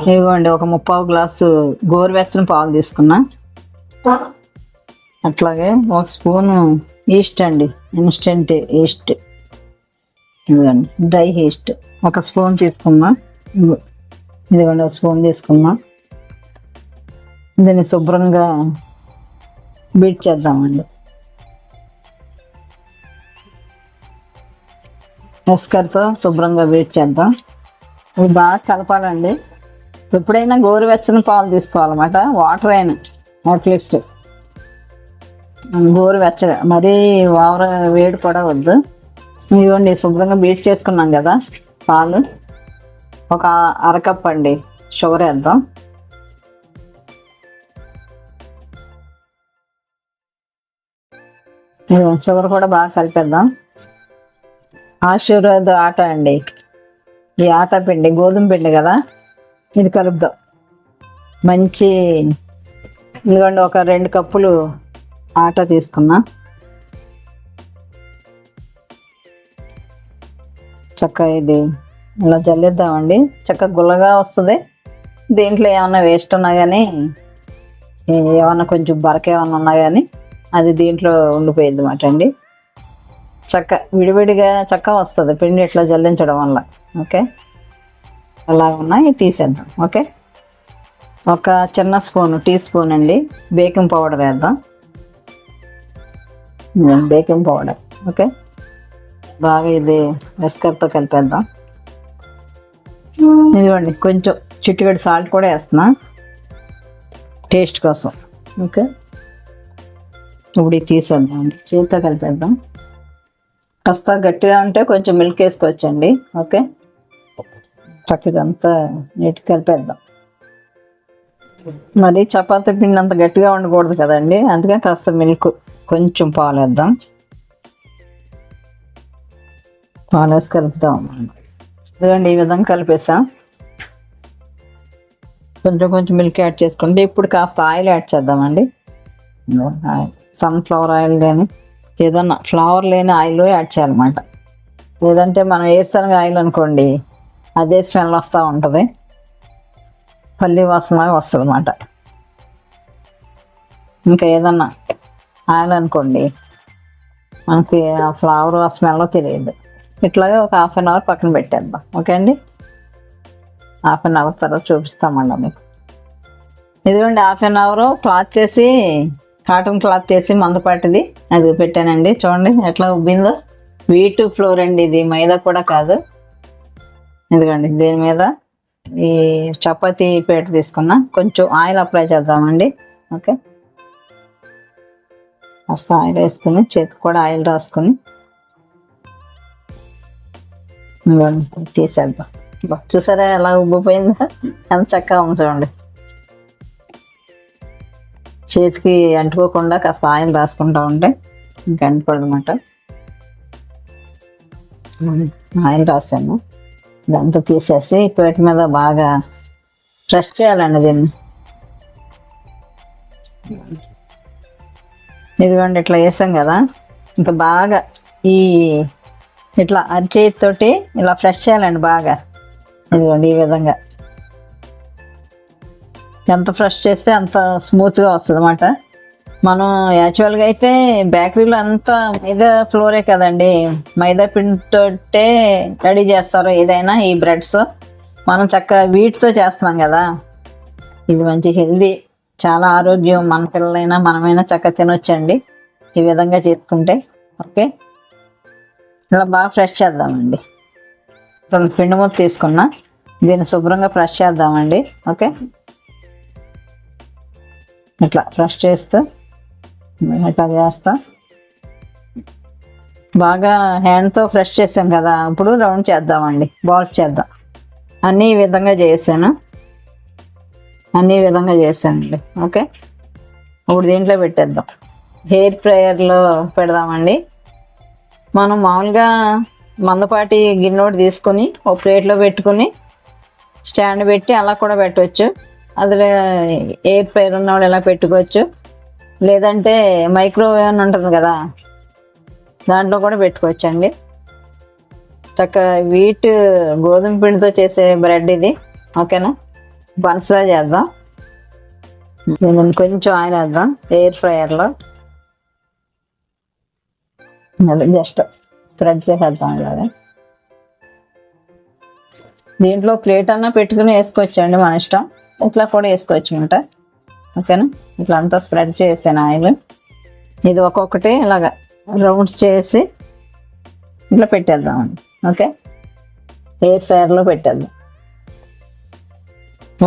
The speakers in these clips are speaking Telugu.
ఇదిగోండి ఒక ముప్పావు గ్లాసు గోరువెచ్చని పాలు తీసుకున్నా. అట్లాగే ఒక స్పూను ఈస్ట్ అండి ఇన్స్టెంట్ ఈస్ట్. ఇదిగోండి డ్రై ఈస్ట్. ఒక స్పూన్ తీసుకున్నా. ఇదిగో. ఇదిగోండి ఒక స్పూన్ తీసుకున్నా. దీన్ని శుభ్రంగా బీట్ చేద్దామండి. ఎస్కర్తో శుభ్రంగా బీట్ చేద్దాం. ఇది బాగా కలపాలండి. ఎప్పుడైనా గోరువెచ్చని పాలు తీసుకోవాలన్నమాట. వాటర్ అయినా. అట్లీస్ట్ గోరువెచ్చగా. మరీ ఓవర్ వేడి కూడా వద్దు ఇదిగోండి శుభ్రంగా బీట్ చేసుకున్నాం కదా పాలు. ఒక అరకప్ అండి. షుగర్ వేద్దాం. షుగర్ కూడా బాగా కలిపేద్దాం. ఆశీర్వాద్ ఆట అండి. ఈ ఆట పిండి గోధుమ పిండి కదా. ఇది కలుపుదాం. మంచి ఇదిగోండి ఒక రెండు కప్పులు ఆట తీసుకున్నా. చక్క ఇది ఇలా జల్లిద్దామండి. చక్క గుల్లగా వస్తుంది. దీంట్లో ఏమన్నా వేస్ట్ ఉన్నా కానీ ఏమన్నా కొంచెం బరక ఏమన్నా ఉన్నా కానీ అది దీంట్లో ఉండిపోయింది అన్నమాట అండి. చక్క విడివిడిగా చక్క వస్తుంది. పిండి ఇట్లా జల్లించడం వల్ల. ఓకే? అలా ఉన్నాయి తీసేద్దాం ఓకే? ఒక చిన్న స్పూన్ టీ స్పూన్ అండి. బేకింగ్ పౌడర్ వేద్దాం. Baking powder okay? బాగా ఇది విస్కర్తో కలిపేద్దాం. ఇదిగోండి కొంచెం చిట్టుగడి సాల్ట్ కూడా వేస్తున్నా. టేస్ట్ కోసం ఓకే? ఇప్పుడు ఇది తీసేద్దాం అండి చేతితో కలిపేద్దాం. కాస్త గట్టిగా ఉంటే కొంచెం మిల్క్ వేసుకోవచ్చండి ఓకే? చక్కగా అంతా నీట్గా కలిపేద్దాం. మరి చపాతీ పిండి అంత గట్టిగా ఉండకూడదు కదండి అందుకే కాస్త మిల్క్ కొంచెం పాలు వేద్దాం పాలు వేసి కలుపుతాం ఇదిగోండి ఈ విధంగా కలిపేసాం. కొంచెం కొంచెం మిల్క్ యాడ్ చేసుకుంటే ఇప్పుడు కాస్త ఆయిల్ యాడ్ చేద్దామండి. సన్ఫ్లవర్ ఆయిల్ కానీ ఏదన్నా ఫ్లవర్ లేని ఆయిల్ యాడ్ చేయాలన్నమాట. లేదంటే మనం వేరుశనగ ఆయిల్ అనుకోండి అదే స్మెల్ వస్తూ ఉంటుంది. పల్లి వాసన వస్తుంది అన్నమాట ఇంకా ఏదన్నా ఆయిల్ అనుకోండి. మనకి ఆ ఫ్లవర్ ఆ స్మెల్ తెలియదు. ఇట్లాగే ఒక హాఫ్ అన్ అవర్ పక్కన పెట్టేద్దాం. ఓకే అండి? హాఫ్ అన్ అవర్ తర్వాత చూపిస్తామండి మీకు. ఇదిగోండి హాఫ్ అన్ అవర్ క్లాత్ వేసి కాటన్ క్లాత్ వేసి మందపాటిది అది పెట్టానండి. చూడండి ఎట్లా ఉబ్బిందో. వీట్ ఫ్లోర్ అండి ఇది. మైదా కూడా కాదు. ఎందుకండి దీని మీద? ఈ చపాతీ పేట తీసుకున్నా. కొంచెం ఆయిల్ అప్లై చేద్దామండి. ఓకే. కాస్త ఆయిల్ వేసుకుని చేతికి కూడా ఆయిల్ రాసుకుని. తీసేద్దాం. బా, చూసారా ఎలా ఉబ్బిపోయిందో? ఎంత చక్కగా ఉంది చూడండి. చేతికి అంటుకోకుండా కాస్త ఆయిల్ రాసుకుంటా ఉంటే ఇంకా అంటుకోదు ఆయిల్ రాసాను. ఇదంతా తీసేసి పేట మీద బాగా ఫ్రెష్ చేయాలండి దీన్ని. ఇదిగోండి ఇట్లా వేసాం కదా. ఇంకా బాగా ఈ ఇట్లా అరిచేతితోటి ఇలా ఫ్రెష్ చేయాలండి బాగా. ఇదిగోండి ఈ విధంగా. ఎంత ఫ్రెష్ చేస్తే అంత స్మూత్గా వస్తుంది అన్నమాట మనం యాక్చువల్గా అయితే బేకరీలో అంతా మైదా ఫ్లోరే కదండి. మైదా పిండితోటే రెడీ చేస్తారు ఏదైనా ఈ బ్రెడ్స్ మనం చక్కగా వీటితో చేస్తున్నాం కదా. ఇది మంచి హెల్దీ చాలా ఆరోగ్యం మన పిల్లలైనా మనమైనా చక్కగా తినొచ్చండి. ఈ విధంగా చేసుకుంటే ఓకే? ఇలా బాగా ఫ్రెష్ చేద్దామండి. కొంత పిండి ముద్ద తీసుకున్నా దీన్ని శుభ్రంగా ఫ్రెష్ చేద్దామండి ఓకే? ఇట్లా ఫ్రెష్ చేస్తూ ఇట్లా చేస్తా బాగా హ్యాండ్తో ఫ్రెష్ చేసాం కదా ఇప్పుడు రౌండ్ చేద్దామండి బాల్ చేద్దాం. అన్నీ ఈ విధంగా చేసాను. అన్ని విధంగా చేశానండి ఓకే? ఇప్పుడు దీంట్లో పెట్టేద్దాం. హెయిర్ ఫ్రయర్లో పెడదామండి. మనం మామూలుగా మందపాటి గిన్నె తీసుకొని ఒక ప్లేట్లో పెట్టుకొని స్టాండ్ పెట్టి అలా కూడా పెట్టవచ్చు అందులో ఎయిర్ ఫ్రయర్ ఉన్నవాళ్ళు ఇలా పెట్టుకోవచ్చు? లేదంటే మైక్రోవేవ్ అని ఉంటుంది కదా దాంట్లో కూడా పెట్టుకోవచ్చు అండి చక్కగా వీట్ గోధుమ పిండితో చేసే బ్రెడ్ ఇది ఓకేనా? బన్స్లా చేద్దాం. నేను కొంచెం ఆయిల్ వేద్దాం ఎయిర్ ఫ్రైయర్లో. అది జస్ట్ స్ప్రెడ్ చేసేద్దాం ఇలాగే. దీంట్లో ప్లేట్ అన్నా పెట్టుకుని వేసుకోవచ్చండి మన ఇష్టం. ఇట్లా కూడా వేసుకోవచ్చు అనమాట ఓకేనా? ఇట్లా అంతా స్ప్రెడ్ చేసాను ఆయిల్. ఇది ఒక్కొక్కటి ఇలాగ రౌండ్స్ చేసి ఇట్లా పెట్టేద్దామండి ఓకే? ఎయిర్ ఫ్రైయర్లో పెట్టేద్దాం.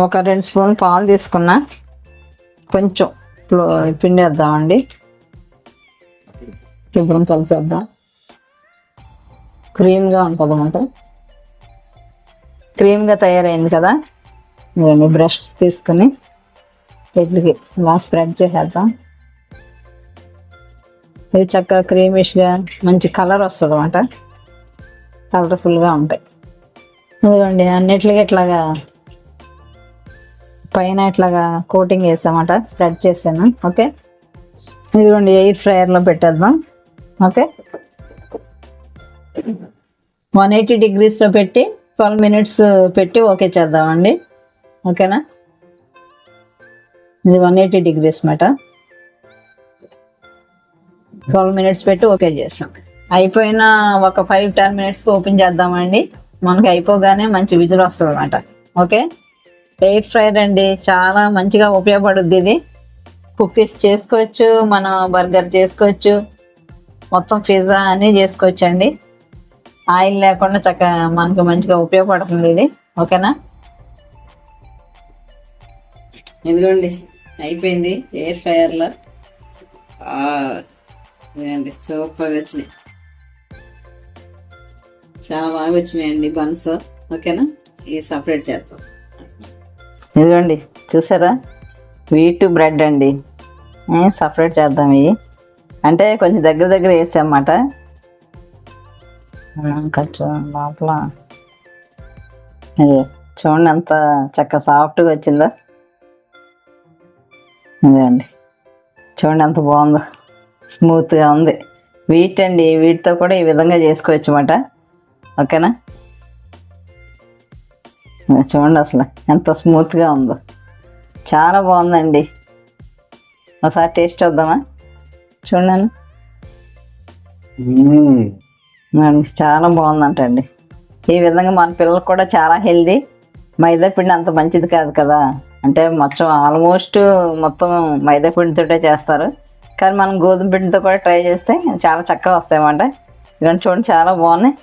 ఒక రెండు స్పూన్లు పాలు తీసుకున్నా కొంచెం ఫ్లో పిండి వేద్దామండి శుభ్రం కలిపేద్దాం. క్రీమ్గా ఉంటుంది అన్నమాట. క్రీమ్గా తయారైంది కదా? ఇవన్నీ బ్రష్ తీసుకుని ఇడ్లీకి ఇలా స్ప్రెడ్ చేసేద్దాం. ఇది చక్కగా క్రీమిష్గా మంచి కలర్ వస్తుంది అనమాట కలర్ఫుల్గా ఉంటాయి. ఇదిగోండి అన్నిటికీ ఇట్లాగా పైన ఇట్లాగా కోటింగ్ వేసామట స్ప్రెడ్ చేసాను ఓకే? ఇదిగోండి ఎయిర్ ఫ్రైయర్లో పెట్టేద్దాం. ఓకే? వన్ ఎయిటీ డిగ్రీస్లో పెట్టి ట్వెల్వ్ మినిట్స్ పెట్టి ఓకే చేద్దామండి. ఓకేనా? ఇది వన్ ఎయిటీ డిగ్రీస్ మాట ట్వెల్వ్ మినిట్స్ పెట్టి ఓకే చేస్తాం అయిపోయిన ఒక ఫైవ్ టెన్ మినిట్స్కి ఓపెన్ చేద్దామండి. మనకి అయిపోగానే మంచి విజులు వస్తుంది అనమాట ఓకే ఎయిర్ ఫ్రైర్ అండి చాలా మంచిగా ఉపయోగపడుద్ది ఇది. కుకీస్ చేసుకోవచ్చు మన బర్గర్ చేసుకోవచ్చు మొత్తం పిజ్జా అన్నీ చేసుకోవచ్చు అండి ఆయిల్ లేకుండా చక్కగా మనకు మంచిగా ఉపయోగపడుతుంది ఇది. ఓకేనా ఇదిగోండి. అయిపోయింది ఎయిర్ ఫ్రయర్లో ఇదండి సూపర్గా వచ్చినాయి. చాలా బాగా వచ్చినాయండి బన్స్ ఓకేనా ఇది సపరేట్ చేద్దాం. ఇదిగోండి చూసారా? వీట్ బ్రెడ్ అండి. సపరేట్ చేద్దాం ఇవి అంటే కొంచెం దగ్గర దగ్గర వేసామన్నమాట. కొంచెం లోపల. అదే చూడండి ఎంత చక్క సాఫ్ట్గా వచ్చిందో. అదే అండి చూడండి ఎంత బాగుందో. స్మూత్గా ఉంది. వీట్ అండి వీటితో కూడా ఈ విధంగా చేసుకోవచ్చు అన్నమాట ఓకేనా చూడండి అసలు ఎంత స్మూత్గా ఉందో. చాలా బాగుందండి. ఒకసారి టేస్ట్ చూద్దామా? చూడండి. చాలా బాగుందంటండి. ఈ విధంగా మన పిల్లలకు కూడా చాలా హెల్దీ మైదా పిండి అంత మంచిది కాదు కదా. అంటే మొత్తం ఆల్మోస్ట్ మొత్తం మైదా పిండితోటే చేస్తారు. కానీ మనం గోధుమ పిండితో కూడా ట్రై చేస్తే చాలా చక్కగా వస్తాయన్నమాట. ఇవన్నీ చూడండి చాలా బాగున్నాయి.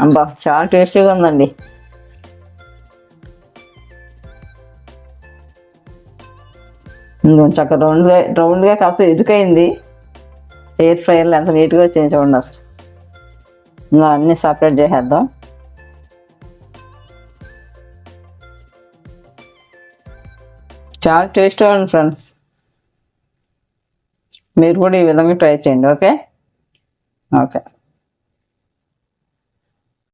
అబ్బా చాలా టేస్టీగా ఉందండి. ఇంకో చక్క రౌండ్గా రౌండ్గా కాస్త ఇరుకైంది. ఎయిర్ ఫ్రైలు ఎంత నీట్గా వచ్చింది చూడండి అసలు. ఇంకా అన్నీ సపరేట్ చేసేద్దాం. చాలా టేస్ట్గా ఉంది ఫ్రెండ్స్. మీరు కూడా ఈ విధంగా ట్రై చేయండి ఓకే? ఓకే.